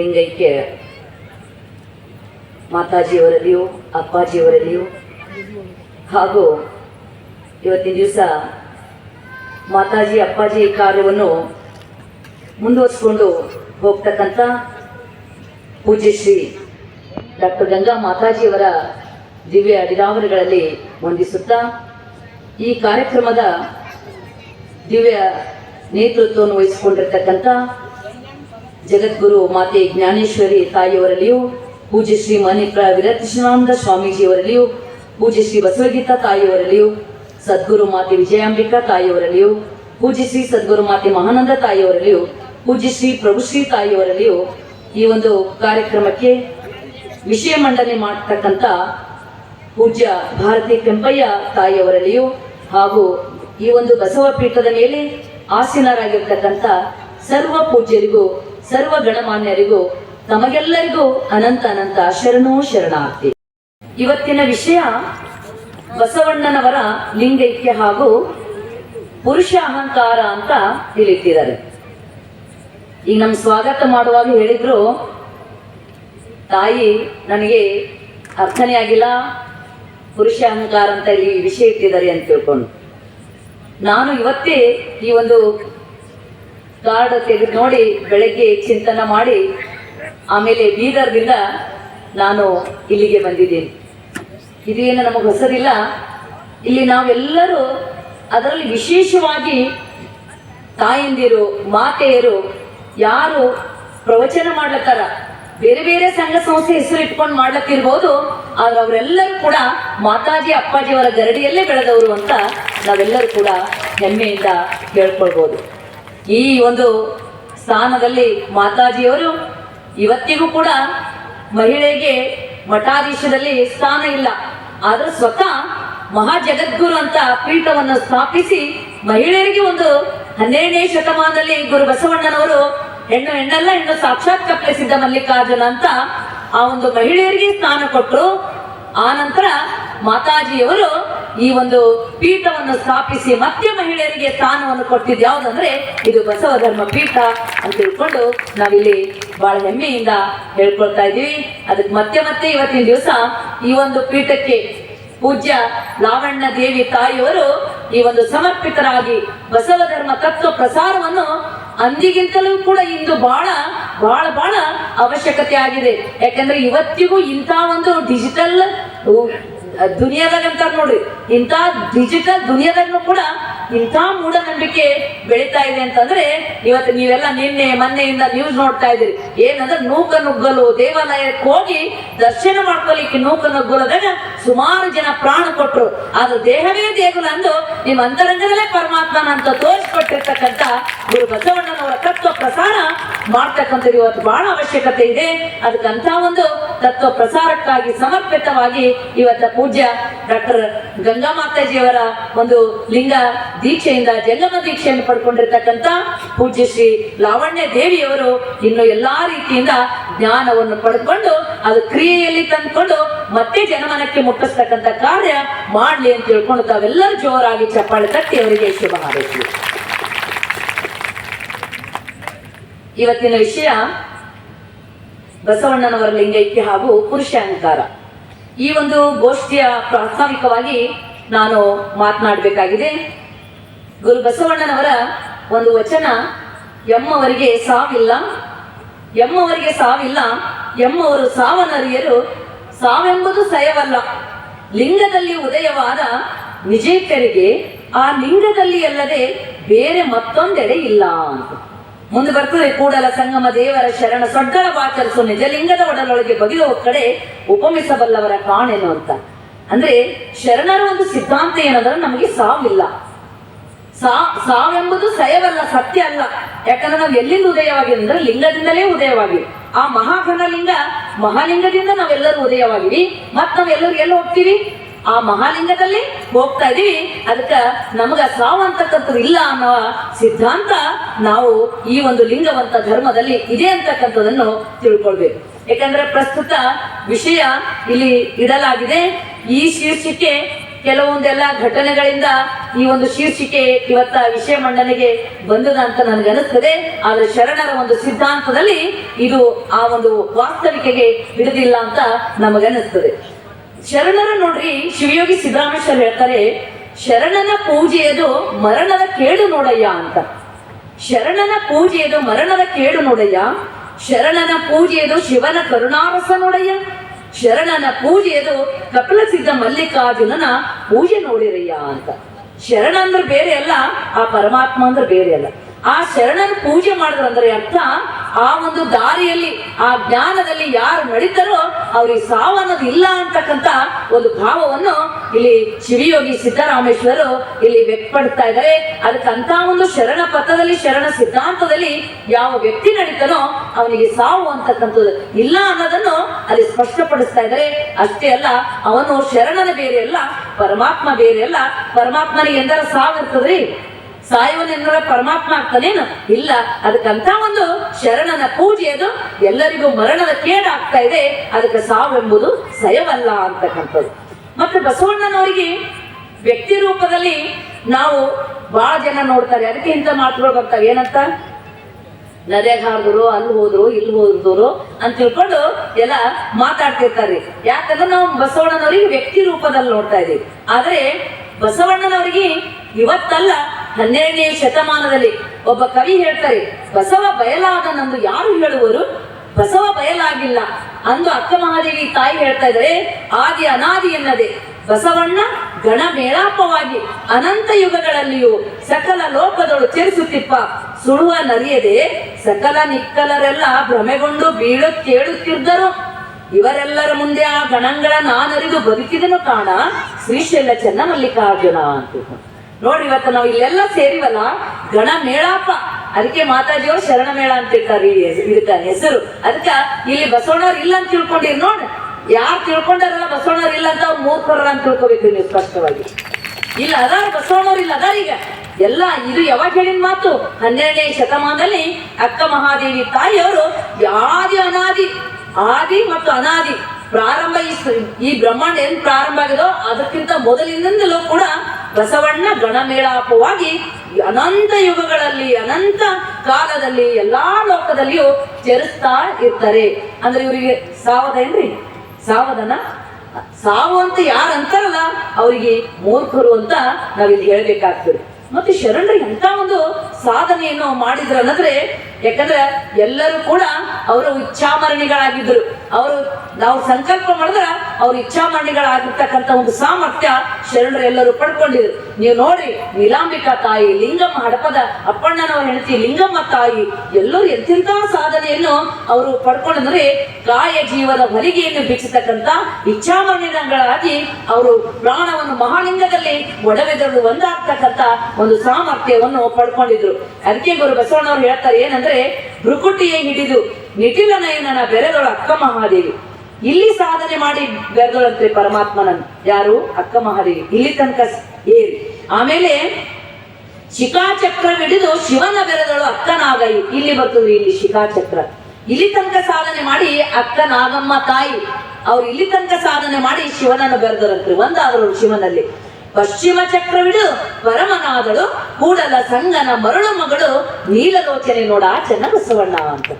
ಲಿಂಗೈಕ್ಯ ಮಾತಾಜಿಯವರಲ್ಲಿಯೂ, ಅಪ್ಪಾಜಿಯವರಲ್ಲಿಯೂ. ಹಾಗೂ ಇವತ್ತಿನ ದಿವಸ ಮಾತಾಜಿ, ಅಪ್ಪಾಜಿ ಕಾರ್ಯವನ್ನು ಮುಂದುವರಿಸ್ಕೊಂಡು ಹೋಗ್ತಕ್ಕಂಥ ಪೂಜ್ಯ ಶ್ರೀ ಡಾಕ್ಟರ್ ಗಂಗಾ ಮಾತಾಜಿಯವರ ದಿವ್ಯ ಅಡಿರಾವಣೆಗಳಲ್ಲಿ ವಂದಿಸುತ್ತಾ, ಈ ಕಾರ್ಯಕ್ರಮದ ದಿವ್ಯ ನೇತೃತ್ವವನ್ನು ವಹಿಸಿಕೊಂಡಿರ್ತಕ್ಕಂಥ ಜಗದ್ಗುರು ಮಾತೆ ಜ್ಞಾನೇಶ್ವರಿ ತಾಯಿಯವರಲ್ಲಿಯೂ, ಪೂಜ್ಯ ಶ್ರೀ ಮಣಿಪ್ರ ವಿರಕೃಷ್ಣಾನಂದ ಸ್ವಾಮೀಜಿಯವರಲ್ಲಿಯೂ, ಪೂಜ್ಯ ಶ್ರೀ ಬಸವಗೀತಾ ತಾಯಿಯವರಲ್ಲಿಯೂ, ಸದ್ಗುರು ಮಾತೆ ವಿಜಯಾಂಬಿಕಾ ತಾಯಿಯವರಲ್ಲಿಯೂ, ಪೂಜ್ಯ ಶ್ರೀ ಸದ್ಗುರು ಮಾತೆ ಮಹಾನಂದ ತಾಯಿಯವರಲ್ಲಿಯೂ, ಪೂಜ್ಯ ಶ್ರೀ ಪ್ರಭುಶ್ರೀ ತಾಯಿಯವರಲ್ಲಿಯೂ ಈ ಒಂದು ಕಾರ್ಯಕ್ರಮಕ್ಕೆ ವಿಷಯ ಮಂಡನೆ ಮಾಡತಕ್ಕಂಥ ಪೂಜ್ಯ ಭಾರತಿ ಕೆಂಪಯ್ಯ ತಾಯಿಯವರಲ್ಲಿಯೂ ಹಾಗೂ ಈ ಒಂದು ಬಸವ ಪೀಠದ ಮೇಲೆ ಆಸೀನರಾಗಿರ್ತಕ್ಕಂಥ ಸರ್ವ ಪೂಜ್ಯರಿಗೂ ಸರ್ವ ಗಣಮಾನ್ಯರಿಗೂ ತಮಗೆಲ್ಲರಿಗೂ ಅನಂತ ಅನಂತ ಶರಣೋ ಶರಣಾರ್ಥಿ. ಇವತ್ತಿನ ವಿಷಯ ಬಸವಣ್ಣನವರ ಲಿಂಗೈಕ್ಯ ಹಾಗೂ ಪುರುಷ ಅಹಂಕಾರ ಅಂತ ತಿಳಿತಿದ್ದಾರೆ. ಈಗ ನಮ್ ಸ್ವಾಗತ ಮಾಡುವಾಗ ಹೇಳಿದ್ರು, ತಾಯಿ ನನಗೆ ಅರ್ಥನೇ ಆಗಿಲ್ಲ, ಪುರುಷ ಅಹಂಕಾರ ಅಂತ ಇಲ್ಲಿ ವಿಷಯ ಇಟ್ಟಿದ್ದಾರೆ ಅಂತ ತಿಳ್ಕೊಂಡು. ನಾನು ಇವತ್ತೇ ಈ ಒಂದು ಕಾರ್ಡ್ ತೆಗೆದು ನೋಡಿ ಬೆಳಗ್ಗೆ ಚಿಂತನೆ ಮಾಡಿ, ಆಮೇಲೆ ಬೀದರ್ದಿಂದ ನಾನು ಇಲ್ಲಿಗೆ ಬಂದಿದ್ದೇನೆ. ಇದೇನು ನಮಗೆ ಹೊಸದಿಲ್ಲ. ಇಲ್ಲಿ ನಾವೆಲ್ಲರೂ ಅದರಲ್ಲಿ ವಿಶೇಷವಾಗಿ ತಾಯಂದಿರು, ಮಾತೆಯರು, ಯಾರು ಪ್ರವಚನ ಮಾಡ್ಲತ್ತಾರ? ಬೇರೆ ಬೇರೆ ಸಂಘ ಸಂಸ್ಥೆ ಹೆಸರು ಇಟ್ಕೊಂಡು ಮಾಡ್ಲತ್ತಿರ್ಬೋದು, ಆದ್ರೆ ಅವರೆಲ್ಲರೂ ಕೂಡ ಮಾತಾಜಿ ಅಪ್ಪಾಜಿಯವರ ಗರಡಿಯಲ್ಲೇ ಬೆಳೆದವರು ಅಂತ ನಾವೆಲ್ಲರೂ ಕೂಡ ಹೆಮ್ಮೆಯಿಂದ ಹೇಳ್ಕೊಳ್ಬೋದು. ಈ ಒಂದು ಸ್ಥಾನದಲ್ಲಿ ಮಾತಾಜಿಯವರು ಇವತ್ತಿಗೂ ಕೂಡ ಮಹಿಳೆಗೆ ಮಠಾಧೀಶದಲ್ಲಿ ಸ್ಥಾನ ಇಲ್ಲ. ಆದ್ರೂ ಸ್ವತಃ ಮಹಾ ಜಗದ್ಗುರು ಅಂತ ಪೀಠವನ್ನು ಸ್ಥಾಪಿಸಿ ಮಹಿಳೆಯರಿಗೆ ಒಂದು ಹನ್ನೆರಡನೇ ಶತಮಾನದಲ್ಲಿ ಗುರು ಬಸವಣ್ಣನವರು ಹೆಣ್ಣು ಹೆಣ್ಣಲ್ಲ, ಹೆಣ್ಣು ಸಾಕ್ಷಾತ್ ಕಪ್ಪಿಸಿದ್ದ ಮಲ್ಲಿಕಾರ್ಜುನ ಅಂತ ಆ ಒಂದು ಮಹಿಳೆಯರಿಗೆ ಸ್ಥಾನ ಕೊಟ್ಟರು. ಆ ನಂತರ ಮಾತಾಜಿಯವರು ಈ ಒಂದು ಪೀಠವನ್ನು ಸ್ಥಾಪಿಸಿ ಮತ್ತೆ ಮಹಿಳೆಯರಿಗೆ ಸ್ಥಾನವನ್ನು ಕೊಟ್ಟಿದ್ದು ಯಾವುದಂದ್ರೆ ಇದು ಬಸವ ಧರ್ಮ ಪೀಠ ಅಂತ ತಿಳ್ಕೊಂಡು ನಾವಿಲ್ಲಿ ಬಹಳ ಹೆಮ್ಮೆಯಿಂದ ಹೇಳ್ಕೊಳ್ತಾ ಇದ್ದೀವಿ. ಅದಕ್ಕೆ ಮತ್ತೆ ಮತ್ತೆ ಇವತ್ತಿನ ದಿವಸ ಈ ಒಂದು ಪೀಠಕ್ಕೆ ಪೂಜ್ಯ ಲಾವಣ್ಣ ದೇವಿ ತಾಯಿಯವರು ಈ ಒಂದು ಸಮರ್ಪಿತರಾಗಿ ಬಸವ ಧರ್ಮ ತತ್ವ ಪ್ರಸಾರವನ್ನು ಅಂದಿಗಿಂತಲೂ ಕೂಡ ಇಂದು ಬಹಳ ಬಹಳ ಬಹಳ ಅವಶ್ಯಕತೆ ಆಗಿದೆ. ಯಾಕಂದ್ರೆ ಇವತ್ತಿಗೂ ಇಂಥ ಒಂದು ಡಿಜಿಟಲ್ ದುನಿಯಾದಾಗ ಅಂತಾರ ನೋಡ್ರಿ, ಇಂಥ ಡಿಜಿಟಲ್ ದುನಿಯಾದಾಗೂ ಕೂಡ ಇಂಥ ಮೂಢನಂಬಿಕೆ ಬೆಳೀತಾ ಇದೆ ಅಂತಂದ್ರೆ ಇವತ್ತು ನೀವೆಲ್ಲ ನಿನ್ನೆ, ಮೊನ್ನೆಯಿಂದ ನ್ಯೂಸ್ ನೋಡ್ತಾ ಇದ್ದೀರಿ. ಏನಂದ್ರೆ ನೂಕ ನುಗ್ಗಲು ದೇವಾಲಯಕ್ಕೆ ಹೋಗಿ ದರ್ಶನ ಮಾಡ್ಕೊಲಿಕ್ಕೆ ನೂಕ ನುಗ್ಗಲದಾಗ ಸುಮಾರು ಜನ ಪ್ರಾಣ ಕೊಟ್ಟರು ಆದ್ರೆ ದೇಹವೇ ದೇಗುಲ ಅಂದು ನಿಮ್ಮ ಅಂತರಂಗದಲ್ಲೇ ಪರಮಾತ್ಮನ ಅಂತ ತೋರಿಸ್ಕೊಟ್ಟಿರ್ತಕ್ಕಂಥ ಗುರು ಬಸವಣ್ಣನವರ ತತ್ವ ಪ್ರಸಾರ ಮಾಡ್ತಕ್ಕಂಥದ್ದು ಇವತ್ತು ಬಹಳ ಅವಶ್ಯಕತೆ ಇದೆ. ಅದಕ್ಕಂತ ಒಂದು ತತ್ವ ಪ್ರಸಾರಕ್ಕಾಗಿ ಸಮರ್ಪಿತವಾಗಿ ಇವತ್ತ ಪೂಜ್ಯ ಡಾಕ್ಟರ್ ಗಂಗಾ ಮಾತಾಜಿಯವರ ಒಂದು ಲಿಂಗ ದೀಕ್ಷೆಯಿಂದ ಜಂಗಮ ದೀಕ್ಷೆಯನ್ನು ಪಡ್ಕೊಂಡಿರ್ತಕ್ಕಂಥ ಪೂಜ್ಯ ಶ್ರೀ ಲಾವಣ್ಯ ದೇವಿಯವರು ಇನ್ನು ಎಲ್ಲಾ ರೀತಿಯಿಂದ ಜ್ಞಾನವನ್ನು ಪಡ್ಕೊಂಡು ಅದು ಕ್ರಿಯೆಯಲ್ಲಿ ತಂದ್ಕೊಂಡು ಮತ್ತೆ ಜನಮನಕ್ಕೆ ಮುಟ್ಟಿಸ್ತಕ್ಕಂಥ ಕಾರ್ಯ ಮಾಡ್ಲಿ ಅಂತ ತಿಳ್ಕೊಂಡು ತಾವೆಲ್ಲರೂ ಜೋರಾಗಿ ಚಪ್ಪಾಳೆ ತಟ್ಟಿ ಅವರಿಗೆ ಶುಭ ಹಾರೈಸಿ ಇವತ್ತಿನ ವಿಷಯ ಬಸವಣ್ಣನವರ ಲಿಂಗೈಕ್ಯ ಹಾಗೂ ಪುರುಷ ಅಹಂಕಾರ ಈ ಒಂದು ಗೋಷ್ಠಿಯ ಪ್ರಾಸ್ತಾವಿಕವಾಗಿ ನಾನು ಮಾತನಾಡಬೇಕಾಗಿದೆ. ಗುರು ಬಸವಣ್ಣನವರ ಒಂದು ವಚನ, ಎಮ್ಮವರಿಗೆ ಸಾವಿಲ್ಲ ಎಮ್ಮವರಿಗೆ ಸಾವಿಲ್ಲ, ಎಮ್ಮವರು ಸಾವನರಿಯರು ಸಾವೆಂಬುದು ಸಯವಲ್ಲ. ಲಿಂಗದಲ್ಲಿ ಉದಯವಾದ ನಿಜೇತರಿಗೆ ಆ ಲಿಂಗದಲ್ಲಿ ಅಲ್ಲದೆ ಬೇರೆ ಮತ್ತೊಂದೆಡೆ ಇಲ್ಲ. ಅಂತ ಮುಂದೆ ಬರ್ತದೆ ಕೂಡಲ ಸಂಗಮ ದೇವರ ಶರಣ ಸೊಡ್ಡಳ ಬಾಚರಿಸು ನಿಜಲಿಂಗದ ಒಡಲೊಳಗೆ ಬಗೆಯುವ ಕಡೆ ಉಪಮಿಸಬಲ್ಲವರ ಕಾಣೆನು ಅಂತ. ಅಂದ್ರೆ ಶರಣರ ಒಂದು ಸಿದ್ಧಾಂತ ಏನಂದ್ರೆ ನಮಗೆ ಸಾವಿಲ್ಲ. ಸಾ, ಸಾವೆಂಬುದು ಸಯವಲ್ಲ, ಸತ್ಯ ಅಲ್ಲ. ಯಾಕಂದ್ರೆ ನಾವು ಎಲ್ಲಿಂದ ಉದಯವಾಗಿ ಅಂದ್ರೆ ಲಿಂಗದಿಂದಲೇ ಉದಯವಾಗಿ ಆ ಮಹಾಘನ ಲಿಂಗ ಮಹಾಲಿಂಗದಿಂದ ನಾವೆಲ್ಲರೂ ಉದಯವಾಗಿವಿ. ಮತ್ತೆ ನಾವೆಲ್ಲರೂ ಎಲ್ಲಿ ಹೋಗ್ತೀವಿ? ಆ ಮಹಾಲಿಂಗದಲ್ಲಿ ಹೋಗ್ತಾ ಇದೀವಿ. ಅದಕ್ಕ ನಮಗ ಸಾವಂತಕ್ಕಂಥದ್ದು ಇಲ್ಲ ಅನ್ನೋ ಸಿದ್ಧಾಂತ ನಾವು ಈ ಒಂದು ಲಿಂಗವಂತ ಧರ್ಮದಲ್ಲಿ ಇದೆ ಅಂತಕ್ಕಂಥದನ್ನು ತಿಳ್ಕೊಳ್ಬೇಕು. ಯಾಕಂದ್ರೆ ಪ್ರಸ್ತುತ ವಿಷಯ ಇಲ್ಲಿ ಇಡಲಾಗಿದೆ. ಈ ಶೀರ್ಷಿಕೆ ಕೆಲವೊಂದೆಲ್ಲ ಘಟನೆಗಳಿಂದ ಈ ಒಂದು ಶೀರ್ಷಿಕೆ ಇವತ್ತ ವಿಷಯ ಮಂಡನೆಗೆ ಬಂದದ ಅಂತ ನನಗನ್ನಿಸ್ತದೆ. ಆದ್ರೆ ಶರಣರ ಒಂದು ಸಿದ್ಧಾಂತದಲ್ಲಿ ಇದು ಆ ಒಂದು ವಾಸ್ತವಿಕೆಗೆ ಹಿಡಿದಿಲ್ಲ ಅಂತ ನಮಗನ್ನಿಸ್ತದೆ. ಶರಣರ ನೋಡ್ರಿ, ಶಿವಯೋಗಿ ಸಿದ್ದರಾಮೇಶ್ವರ ಹೇಳ್ತಾರೆ, ಶರಣನ ಪೂಜೆಯದು ಮರಣದ ಕೇಳು ನೋಡಯ್ಯ ಅಂತ. ಶರಣನ ಪೂಜೆಯದು ಮರಣದ ಕೇಳು ನೋಡಯ್ಯ. ಶರಣನ ಪೂಜೆಯದು ಶಿವನ ಕರುಣಾರಸ ನೋಡಯ್ಯ. ಶರಣನ ಪೂಜೆಯದು ಕಪಿಲ ಸಿದ್ಧ ಮಲ್ಲಿಕಾರ್ಜುನನ ಪೂಜೆ ನೋಡಿರಯ್ಯ ಅಂತ. ಶರಣ ಅಂದ್ರೆ ಬೇರೆ ಅಲ್ಲ, ಆ ಪರಮಾತ್ಮ ಅಂದ್ರೆ ಬೇರೆ ಅಲ್ಲ. ಆ ಶರಣನ ಪೂಜೆ ಮಾಡಿದ್ರಂದ್ರೆ ಅರ್ಥ ಆ ಒಂದು ದಾರಿಯಲ್ಲಿ, ಆ ಜ್ಞಾನದಲ್ಲಿ ಯಾರು ನಡೀತಾರೋ ಅವ್ರಿಗೆ ಸಾವು ಅನ್ನೋದು ಇಲ್ಲ ಅಂತಕ್ಕಂತ ಒಂದು ಭಾವವನ್ನು ಇಲ್ಲಿ ಶಿವಯೋಗಿ ಸಿದ್ದರಾಮೇಶ್ವರರು ಇಲ್ಲಿ ವ್ಯಕ್ತಪಡ್ತಾ ಇದ್ದಾರೆ. ಅದಕ್ಕಂತ ಒಂದು ಶರಣ ಪಥದಲ್ಲಿ, ಶರಣ ಸಿದ್ಧಾಂತದಲ್ಲಿ ಯಾವ ವ್ಯಕ್ತಿ ನಡೀತಾನೋ ಅವನಿಗೆ ಸಾವು ಅಂತಕ್ಕಂಥದ್ದು ಇಲ್ಲ ಅನ್ನೋದನ್ನು ಅಲ್ಲಿ ಸ್ಪಷ್ಟಪಡಿಸ್ತಾ ಇದ್ದಾರೆ. ಅಷ್ಟೇ ಅಲ್ಲ, ಅವನು ಶರಣನ ಬೇರೆ ಅಲ್ಲ, ಪರಮಾತ್ಮ ಬೇರೆ ಅಲ್ಲ. ಪರಮಾತ್ಮನಿಗೆ ಎಂದರ ಸಾವು ಇರ್ತದ್ರಿ? ಸಾಯುವನೆಂದ್ರೆ ಪರಮಾತ್ಮ ಆಗ್ತಾನೇನು ಇಲ್ಲ. ಅದಕ್ಕಂತ ಒಂದು ಶರಣನ ಪೂಜೆ ಅದು. ಎಲ್ಲರಿಗೂ ಮರಣದ ಕೇಡಾಗ್ತಾ ಇದೆ. ಅದಕ್ಕೆ ಸಾವೆಂಬುದು ಸಯವಲ್ಲ ಅಂತಕ್ಕಂಥದ್ದು. ಮತ್ತೆ ಬಸವಣ್ಣನವರಿಗೆ ವ್ಯಕ್ತಿ ರೂಪದಲ್ಲಿ ನಾವು ಬಹಳ ಜನ ನೋಡ್ತಾರೆ. ಅದಕ್ಕೆ ಇಂಥ ಮಾತುಗಳು ಬರ್ತಾವೆ. ಏನಂತ? ಹಾರಿದ್ರು ಅಲ್ಲಿ ಹೋದ್ರು, ಇಲ್ಲಿ ಹೋದ್ರು ಅಂತ ತಿಳ್ಕೊಂಡು ಎಲ್ಲ ಮಾತಾಡ್ತಿರ್ತಾರೆ. ಯಾಕಂದ್ರೆ ನಾವು ಬಸವಣ್ಣನವರಿಗೆ ವ್ಯಕ್ತಿ ರೂಪದಲ್ಲಿ ನೋಡ್ತಾ ಇದೀವಿ. ಆದ್ರೆ ಬಸವಣ್ಣನವರಿಗೆ ಇವತ್ತಲ್ಲ ಹನ್ನೆರಡನೇ ಶತಮಾನದಲ್ಲಿ ಒಬ್ಬ ಕವಿ ಹೇಳ್ತಾರೆ, ಬಸವ ಬಯಲಾದ ನಂದು ಯಾರು ಹೇಳುವರು? ಬಸವ ಬಯಲಾಗಿಲ್ಲ. ಅಂದು ಅಕ್ಕ ಮಹಾದೇವಿ ತಾಯಿ ಹೇಳ್ತಾ ಇದ್ದಾರೆ, ಆದಿ ಅನಾದಿ ಎನ್ನದೆ, ಬಸವಣ್ಣ ಗಣ ಮೇಳಾಪವಾಗಿ ಅನಂತ ಯುಗಗಳಲ್ಲಿಯೂ ಸಕಲ ಲೋಕದೊಳು ಚರಿಸುತ್ತಿಪ್ಪ. ಸುಳುವ ನರಿಯದೆ, ಸಕಲ ನಿಕ್ಕಲರೆಲ್ಲ ಭ್ರಮೆಗೊಂಡು ಬೀಳು ಕೇಳುತ್ತಿದ್ದರು. ಇವರೆಲ್ಲರ ಮುಂದೆ ಆ ಗಣಗಳ ನಾನರಿದು ಬದುಕಿದನು ಕಾಣ. ಶ್ರೀಶೈಲ ಚೆನ್ನಮಲ್ಲಿಕಾರ್ಜುನ ಅಂತ. ನೋಡಿ ಇವತ್ತು ನಾವು ಇಲ್ಲೆಲ್ಲ ಸೇರಿವಲ್ಲ? ಗಣ ಮೇಳಾಪ ಅದಕ್ಕೆ ಮಾತಾಜಿಯವರು ಶರಣ ಮೇಳ ಅಂತ ಇರ್ತಾರೆ ಇದಕ್ಕ ಹೆಸರು. ಅದಕ್ಕ ಇಲ್ಲಿ ಬಸವಣ್ಣವ್ರು ಇಲ್ಲ ಅಂತ ತಿಳ್ಕೊಂಡಿರಿ ನೋಡ್ ಯಾರು ತಿಳ್ಕೊಂಡಾರಲ್ಲ ಬಸವಣ್ಣವ್ರು ಇಲ್ಲ ಅಂತ ಅವ್ರು ಮೂರ್ಖರ ಅಂತ ತಿಳ್ಕೊಬೇಕು ನೀವು ಸ್ಪಷ್ಟವಾಗಿ. ಇಲ್ಲ, ಅದಾರ ಬಸವಣ್ಣವ್ರು ಇಲ್ಲ, ಅದಾರ ಈಗ. ಎಲ್ಲ, ಇದು ಯಾವಾಗ ಹೇಳಿದ ಮಾತು? ಹನ್ನೆರಡನೇ ಶತಮಾನದಲ್ಲಿ ಅಕ್ಕ ಮಹಾದೇವಿ ತಾಯಿಯವರು ಯಾದಿ ಅನಾದಿ, ಆದಿ ಮತ್ತು ಅನಾದಿ ಪ್ರಾರಂಭ ಈ ಈ ಬ್ರಹ್ಮಾಂಡ ಏನ್ ಪ್ರಾರಂಭ ಆಗಿದೋ ಅದಕ್ಕಿಂತ ಮೊದಲಿನಿಂದಲೂ ಕೂಡ ಬಸವಣ್ಣ ಗಣಮೇಳಾಪವಾಗಿ ಅನಂತ ಯುಗಗಳಲ್ಲಿ, ಅನಂತ ಕಾಲದಲ್ಲಿ, ಎಲ್ಲಾ ಲೋಕದಲ್ಲಿಯೂ ಚರಿಸ್ತಾ ಇರ್ತಾರೆ. ಅಂದ್ರೆ ಇವರಿಗೆ ಸಾವದೇನ್ರಿ ಸಾವದನ? ಸಾವು ಅಂತ ಯಾರು ಅಂತಾರಲ್ಲ ಅವರಿಗೆ ಮೂರ್ಖರು ಅಂತ ನಾವಿಲ್ಲಿ ಹೇಳ್ಬೇಕಾಗ್ತದೆ. ಮತ್ತೆ ಶರಣರು ಎಂತ ಒಂದು ಸಾಧನೆಯನ್ನು ಮಾಡಿದ್ರು ಅನ್ನದ್ರೆ, ಯಾಕಂದ್ರೆ ಎಲ್ಲರೂ ಕೂಡ ಅವರು ಇಚ್ಛಾಮರಣಿಗಳಾಗಿದ್ರು ಅವರು ನಾವು ಸಂಕಲ್ಪ ಮಾಡಿದ್ರ ಇಚ್ಛಾ ಇಚ್ಛಾಮರಣಿಗಳಾಗಿರ್ತಕ್ಕಂಥ ಒಂದು ಸಾಮರ್ಥ್ಯ ಶರಣರು ಎಲ್ಲರೂ ಪಡ್ಕೊಂಡಿದ್ರು. ನೀವು ನೋಡಿ ನೀಲಾಂಬಿಕಾ ತಾಯಿ ಲಿಂಗಮ್ಮ ಹಡಪದ ಅಪ್ಪಣ್ಣನವರ ಹೆಂಡತಿ ಲಿಂಗಮ್ಮ ತಾಯಿ ಎಲ್ಲರೂ ಎಂತೆಂಥ ಸಾಧನೆಯನ್ನು ಅವರು ಪಡ್ಕೊಂಡ್ರೆ ಕಾಯ ಜೀವದ ಹೊಲಿಗೆಯನ್ನು ಬಿಚ್ಚತಕ್ಕಂಥ ಇಚ್ಛಾಮಣಿಗಳಾಗಿ ಅವರು ಪ್ರಾಣವನ್ನು ಮಹಾಲಿಂಗದಲ್ಲಿ ಒಡವೆದರು ಒಂದಾಗ್ತಕ್ಕಂಥ ಒಂದು ಸಾಮರ್ಥ್ಯವನ್ನು ಪಡ್ಕೊಂಡಿದ್ರು. ಅದಕ್ಕೆ ಗುರು ಬಸವಣ್ಣವರು ಹೇಳ್ತಾರೆ, ಏನಂದ್ರೆ ಭ್ರುಕುಟಿಯೇ ಹಿಡಿದು ನಿಟಿಲ ನಯನನ ಬೆರೆದಳು ಅಕ್ಕ ಮಹಾದೇವಿ. ಇಲ್ಲಿ ಸಾಧನೆ ಮಾಡಿ ಬೆರೆದಳಂತ್ರಿ ಪರಮಾತ್ಮನನ್. ಯಾರು? ಅಕ್ಕ ಮಹಾದೇವಿ. ಇಲ್ಲಿ ತನಕ ಏರಿ. ಆಮೇಲೆ ಶಿಖಾಚಕ್ರ ಹಿಡಿದು ಶಿವನ ಬೆರೆದಳು ಅಕ್ಕ ನಾಗೈ ಇಲ್ಲಿ ಬರ್ತದ್ರಿ ಇಲ್ಲಿ ಶಿಖಾಚಕ್ರ. ಇಲ್ಲಿ ತನಕ ಸಾಧನೆ ಮಾಡಿ ಅಕ್ಕ ನಾಗಮ್ಮ ತಾಯಿ. ಅವ್ರು ಇಲ್ಲಿ ತನಕ ಸಾಧನೆ ಮಾಡಿ ಶಿವನನ್ನು ಬೆರೆದರಂತ್ರಿ ಒಂದಾದ್ರು ಶಿವನಲ್ಲಿ. ಪಶ್ಚಿಮ ಚಕ್ರವಿಡು ಪರಮನಾದಳು. ಕೂಡಲ ಸಂಗನ ಮರಳು ಮಗಳು ನೀಲಲೋಚನೆ ನೋಡ ಚೆನ್ನ ಬಸವಣ್ಣ ಅಂತ.